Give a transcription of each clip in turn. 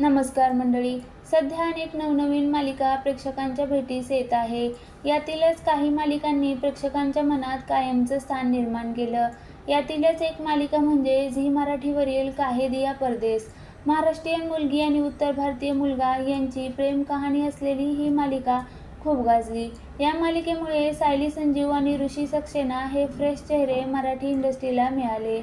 नमस्कार मंडळी. सध्या अनेक नवनवीन मालिका प्रेक्षकांच्या भेटीस येत आहे. यातीलच काही मालिकांनी प्रेक्षकांच्या मनात कायमचं स्थान निर्माण केलं. यातीलच एक मालिका म्हणजे झी मराठीवरील काहे दिया परदेस. महाराष्ट्रीयन मुलगी आणि उत्तर भारतीय मुलगा यांची प्रेम कहाणी असलेली ही मालिका खूप गाजली. या मालिकेमुळे सायली संजीव आणि ऋषी सक्सेना हे फ्रेश चेहरे मराठी इंडस्ट्रीला मिळाले.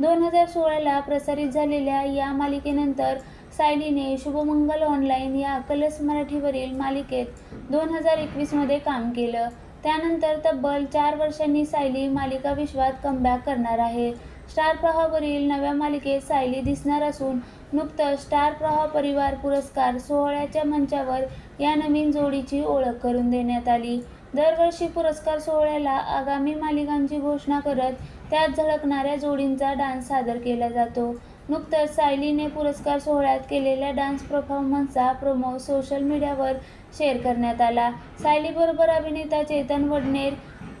दोन हजार सोळाला प्रसारित झालेल्या या मालिकेनंतर सायलीने शुभमंगल ऑनलाईन या अकलस मराठीवरील मालिकेत दोन हजार एकवीसमध्ये काम केलं. त्यानंतर तब्बल चार वर्षांनी सायली मालिका विश्वात कमबॅक करणार आहे. स्टार प्रवाहावरील नव्या मालिकेत सायली दिसणार असून नुकतंच स्टार प्रवाह परिवार पुरस्कार सोहळ्याच्या मंचावर या नवीन जोडीची ओळख करून देण्यात आली. दरवर्षी पुरस्कार सोहळ्याला आगामी मालिकांची घोषणा करत त्यात झळकणाऱ्या जोडींचा डान्स सादर केला जातो. नुकतंच सायलीने पुरस्कार सोहळ्यात केलेल्या डान्स परफॉर्मन्सचा प्रोमो सोशल मीडियावर शेअर करण्यात आला. सायलीबरोबर अभिनेता चेतन वडनेर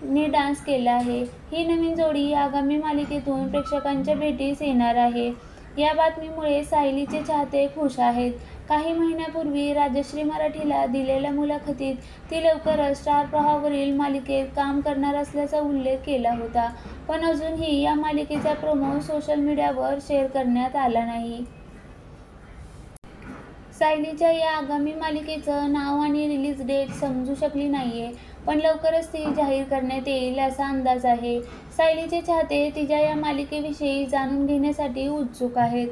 ने डान्स केला आहे. ही नवीन जोडी आगामी मालिकेतून प्रेक्षकांच्या भेटीस येणार आहे. या बातमीमुळे सायलीचे चाहते खुश आहेत. काही महिन्यापूर्वी राजश्री मराठीला दिलेल्या मुलाखतीत ती लवकरच स्टार प्रवाहावरील मालिकेत काम करणार असल्याचा उल्लेख केला होता. पण अजूनही या मालिकेचा प्रोमो सोशल मीडियावर शेअर करण्यात आला नाही. सायलीच्या या आगामी मालिकेचं नाव आणि रिलीज डेट समजू शकली नाही आहे पण लवकरच ती जाहीर करण्यात येईल असा अंदाज आहे. सायलीचे चाहते तिच्या या मालिकेविषयी जाणून घेण्यासाठी उत्सुक आहेत.